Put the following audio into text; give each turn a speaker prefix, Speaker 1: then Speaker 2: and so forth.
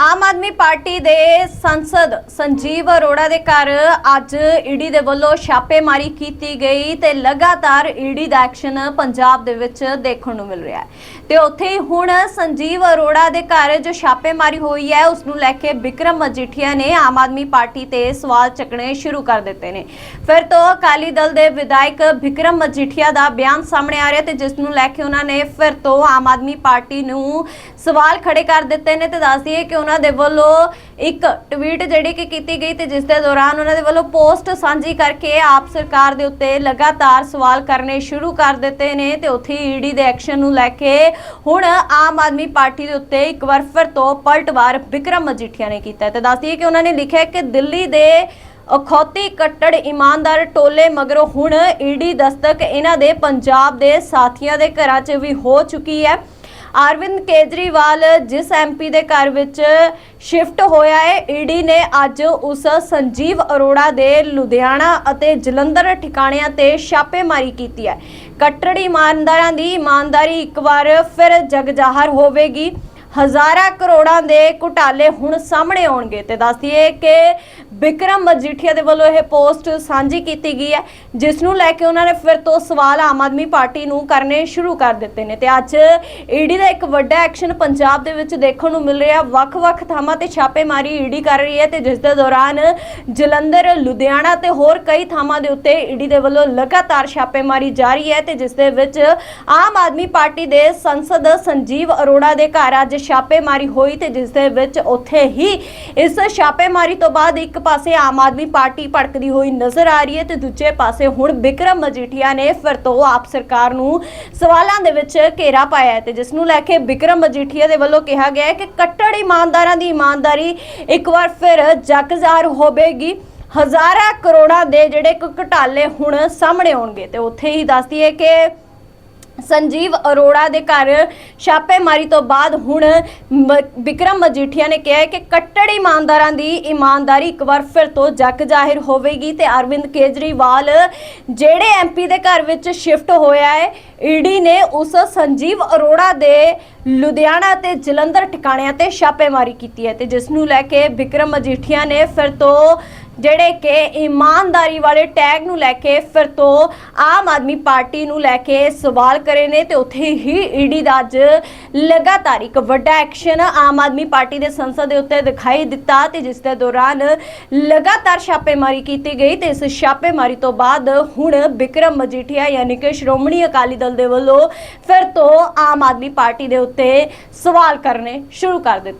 Speaker 1: Aam Aadmi party ਦੇ ਸੰਸਦ ਸੰਜੀਵ ਅਰੋੜਾ ਦੇ ਘਰ ਅੱਜ ਈਡੀ ਦੇ ਵੱਲੋਂ ਛਾਪੇਮਾਰੀ ਕੀਤੀ ਗਈ ਤੇ ਲਗਾਤਾਰ ਈਡੀ ਦਾ ਐਕਸ਼ਨ ਪੰਜਾਬ ਦੇ ਵਿੱਚ ਦੇਖਣ ਨੂੰ ਮਿਲ ਰਿਹਾ ਹੈ। ਤੇ ਉੱਥੇ ਹੀ ਹੁਣ ਸੰਜੀਵ ਅਰੋੜਾ ਦੇ ਘਰ ਜੋ ਛਾਪੇਮਾਰੀ ਹੋਈ ਹੈ, ਉਸ ਨੂੰ ਲੈ ਕੇ ਵਿਕਰਮ ਮਜੀਠੀਆ ਨੇ ਆਮ ਆਦਮੀ ਪਾਰਟੀ ਤੇ ਸਵਾਲ ਚੱਕਣੇ ਸ਼ੁਰੂ ਕਰ ਦਿੱਤੇ ਨੇ। ਫਿਰ ਤੋਂ ਅਕਾਲੀ ਦਲ ਦੇ ਵਿਧਾਇਕ ਵਿਕਰਮ ਮਜੀਠੀਆ ਦਾ ਬਿਆਨ ਸਾਹਮਣੇ ਆ ਰਿਹਾ ਤੇ ਜਿਸ ਨੂੰ ਲੈ ਕੇ ਉਹਨਾਂ ਨੇ ਫਿਰ ਤੋਂ ਆਮ ਆਦਮੀ ਪਾਰਟੀ ਨੂੰ ਸਵਾਲ ਖੜੇ ਕਰ ਦਿੱਤੇ ਨੇ ਤੇ ਦੱਸਦੀ ਦਈਏ ਕਿ ਉਹਨਾਂ ਦੇ ਵੱਲੋਂ ਇੱਕ ਟਵੀਟ ਜਿਹੜੀ ਕਿ ਕੀਤੀ ਗਈ ਤੇ ਜਿਸ ਦੇ ਦੌਰਾਨ ਉਹਨਾਂ ਦੇ ਵੱਲੋਂ ਪੋਸਟ ਸਾਂਝੀ ਕਰਕੇ ਆਪ ਸਰਕਾਰ ਦੇ ਉੱਤੇ ਲਗਾਤਾਰ ਸਵਾਲ ਕਰਨੇ ਸ਼ੁਰੂ ਕਰ ਦਿੱਤੇ ਨੇ ਤੇ ਉੱਥੇ ਈਡੀ ਦੇ ਐਕਸ਼ਨ ਨੂੰ ਲੈ ਕੇ ਹੁਣ ਆਮ ਆਦਮੀ ਪਾਰਟੀ ਦੇ ਉੱਤੇ ਇੱਕ ਵਾਰ ਫਿਰ ਤੋਂ ਪਲਟਵਾਰ ਵਿਕਰਮ ਮਜੀਠੀਆ ਨੇ ਕੀਤਾ ਹੈ। ਤੇ ਦੱਸ ਦਈਏ ਕਿ ਉਹਨਾਂ ਨੇ ਲਿਖਿਆ ਕਿ ਦਿੱਲੀ ਦੇ ਅਖੌਤੀ ਕੱਟੜ ਇਮਾਨਦਾਰ ਟੋਲੇ ਮਗਰੋਂ ਹੁਣ ਈਡੀ ਦਸਤਕ ਇਹਨਾਂ ਦੇ ਪੰਜਾਬ ਦੇ ਸਾਥੀਆਂ ਦੇ ਘਰਾਂ 'ਚ ਵੀ ਹੋ ਚੁੱਕੀ ਹੈ। ਅਰਵਿੰਦ ਕੇਜਰੀਵਾਲ ਜਿਸ ਐਮਪੀ ਦੇ ਘਰ ਵਿੱਚ ਸ਼ਿਫਟ ਹੋਇਆ ਹੈ, ਈਡੀ ਨੇ ਅੱਜ ਉਸ ਸੰਜੀਵ ਅਰੋੜਾ ਦੇ ਲੁਧਿਆਣਾ ਅਤੇ ਜਲੰਧਰ ਠਿਕਾਣਿਆਂ ਤੇ ਛਾਪੇਮਾਰੀ ਕੀਤੀ ਹੈ। ਕੱਟੜ ਇਮਾਨਦਾਰਾਂ ਦੀ ਇਮਾਨਦਾਰੀ ਇੱਕ ਵਾਰ ਫਿਰ ਜਗਜ਼ਾਹਰ ਹੋਵੇਗੀ। ਹਜ਼ਾਰਾਂ ਕਰੋੜਾਂ ਦੇ ਘੁਟਾਲੇ ਹੁਣ ਸਾਹਮਣੇ ਆਉਣਗੇ ਤੇ ਦੱਸ ਦਈਏ ਕਿ ਵਿਕਰਮ ਮਜੀਠੀਆ ਦੇ ਵੱਲੋਂ ਇਹ ਪੋਸਟ ਸਾਂਝੀ ਕੀਤੀ ਗਈ ਹੈ, ਜਿਸ ਨੂੰ ਲੈ ਕੇ ਉਹਨਾਂ ਨੇ ਫਿਰ ਤੋਂ ਸਵਾਲ ਆਮ ਆਦਮੀ ਪਾਰਟੀ ਨੂੰ ਕਰਨੇ ਸ਼ੁਰੂ ਕਰ ਦਿੱਤੇ ਨੇ ਤੇ ਅੱਜ ਈਡੀ ਦਾ ਇੱਕ ਵੱਡਾ ਐਕਸ਼ਨ ਪੰਜਾਬ ਦੇ ਵਿੱਚ ਦੇਖਣ ਨੂੰ ਮਿਲ ਰਿਹਾ। ਵੱਖ-ਵੱਖ ਥਾਵਾਂ ਤੇ ਛਾਪੇਮਾਰੀ ਈਡੀ ਕਰ ਰਹੀ ਹੈ ਤੇ ਜਿਸ ਦੇ ਦੌਰਾਨ ਜਲੰਧਰ, ਲੁਧਿਆਣਾ ਤੇ ਹੋਰ ਕਈ ਥਾਵਾਂ ਦੇ ਉੱਤੇ ਈਡੀ ਦੇ ਵੱਲੋਂ ਲਗਾਤਾਰ ਛਾਪੇਮਾਰੀ ਜਾਰੀ ਹੈ ਤੇ ਜਿਸ ਦੇ ਵਿੱਚ ਆਮ ਆਦਮੀ ਪਾਰਟੀ ਦੇ ਸੰਸਦ ਸੰਜੀਵ ਅਰੋੜਾ ਦੇ ਘਰ ਅੱਜ ਛਾਪੇਮਾਰੀ ਹੋਈ ਤੇ ਜਿਸ ਦੇ ਵਿੱਚ ਉੱਥੇ ਹੀ ਇਸ ਛਾਪੇਮਾਰੀ ਤੋਂ ਬਾਅਦ ਇੱਕ ਪਾਸੇ ਆਮ ਆਦਮੀ ਪਾਰਟੀ ਭੜਕਦੀ ਹੋਈ ਨਜ਼ਰ ਆ ਰਹੀ ਹੈ ਤੇ ਦੂਜੇ ਪਾਸੇ ਹੁਣ ਵਿਕਰਮ ਮਜੀਠੀਆ ਨੇ ਫਿਰ ਤੋਂ ਆਪ ਸਰਕਾਰ ਨੂੰ ਸਵਾਲਾਂ ਦੇ ਵਿੱਚ ਘੇਰਾ ਪਾਇਆ ਹੈ ਤੇ ਜਿਸ ਨੂੰ ਲੈ ਕੇ ਵਿਕਰਮ ਮਜੀਠੀਆ ਦੇ ਵੱਲੋਂ ਕਿਹਾ ਗਿਆ ਹੈ ਕਿ ਕੱਟੜ ਇਮਾਨਦਾਰਾਂ ਦੀ ਇਮਾਨਦਾਰੀ ਇੱਕ ਵਾਰ ਫਿਰ ਜਗਜ਼ਾਰ ਹੋਵੇਗੀ। ਹਜ਼ਾਰਾਂ ਕਰੋੜਾਂ ਦੇ ਜਿਹੜੇ ਘੁਟਾਲੇ ਹੁਣ ਸਾਹਮਣੇ ਆਉਣਗੇ ਤੇ ਉੱਥੇ ਹੀ ਦੱਸਦੀ ਹੈ ਕਿ ਸੰਜੀਵ ਅਰੋੜਾ ਦੇ ਘਰ ਛਾਪੇਮਾਰੀ ਤੋਂ ਬਾਅਦ ਹੁਣ ਮ- ਵਿਕਰਮ ਮਜੀਠੀਆ ਨੇ ਕਿਹਾ ਕਿ ਕੱਟੜ ਇਮਾਨਦਾਰਾਂ ਦੀ ਇਮਾਨਦਾਰੀ ਇੱਕ ਵਾਰ ਫਿਰ ਤੋਂ ਜੱਗ ਜ਼ਾਹਿਰ ਹੋਵੇਗੀ ਤੇ ਅਰਵਿੰਦ ਕੇਜਰੀਵਾਲ ਜਿਹੜੇ ਐਮਪੀ ਦੇ ਘਰ ਵਿੱਚ ਸ਼ਿਫਟ ਹੋਇਆ ਹੈ ਈਡੀ ਨੇ ਉਸ ਸੰਜੀਵ ਅਰੋੜਾ ਦੇ ਲੁਧਿਆਣਾ ਤੇ ਜਲੰਧਰ ਟਿਕਾਣਿਆਂ ਤੇ ਛਾਪੇਮਾਰੀ ਕੀਤੀ ਹੈ ਤੇ ਜਿਸ ਨੂੰ ਲੈ ਕੇ ਵਿਕਰਮ ਮਜੀਠੀਆ ਨੇ ਫਿਰ ਤੋਂ ਜਿਹੜੇ ਕਿ ਇਮਾਨਦਾਰੀ ਵਾਲੇ ਟੈਗ ਨੂੰ ਲੈ ਕੇ ਫਿਰ ਤੋਂ ਆਮ ਆਦਮੀ ਪਾਰਟੀ ਨੂੰ ਲੈ ਕੇ ਸਵਾਲ ਕਰੇ ਨੇ ਤੇ ਉੱਥੇ ਹੀ ਈਡੀ ਦਾ ਅੱਜ ਲਗਾਤਾਰ ਇੱਕ ਵੱਡਾ ਐਕਸ਼ਨ ਆਮ ਆਦਮੀ ਪਾਰਟੀ ਦੇ ਸੰਸਦ ਦੇ ਉੱਤੇ ਦਿਖਾਈ ਦਿੱਤਾ ਤੇ ਜਿਸ ਦੇ ਦੌਰਾਨ ਲਗਾਤਾਰ ਛਾਪੇਮਾਰੀ ਕੀਤੀ ਗਈ ਤੇ ਇਸ ਛਾਪੇਮਾਰੀ ਤੋਂ ਬਾਅਦ ਹੁਣ ਬਿਕਰਮ ਮਜੀਠੀਆ ਯਾਨੀ ਕਿ ਸ਼੍ਰੋਮਣੀ ਅਕਾਲੀ ਦਲ ਦੇ ਵੱਲੋਂ ਫਿਰ ਤੋਂ ਆਮ ਆਦਮੀ ਪਾਰਟੀ ਦੇ ਉੱਤੇ ਸਵਾਲ ਕਰਨੇ ਸ਼ੁਰੂ ਕਰ ਦਿੱਤੇ।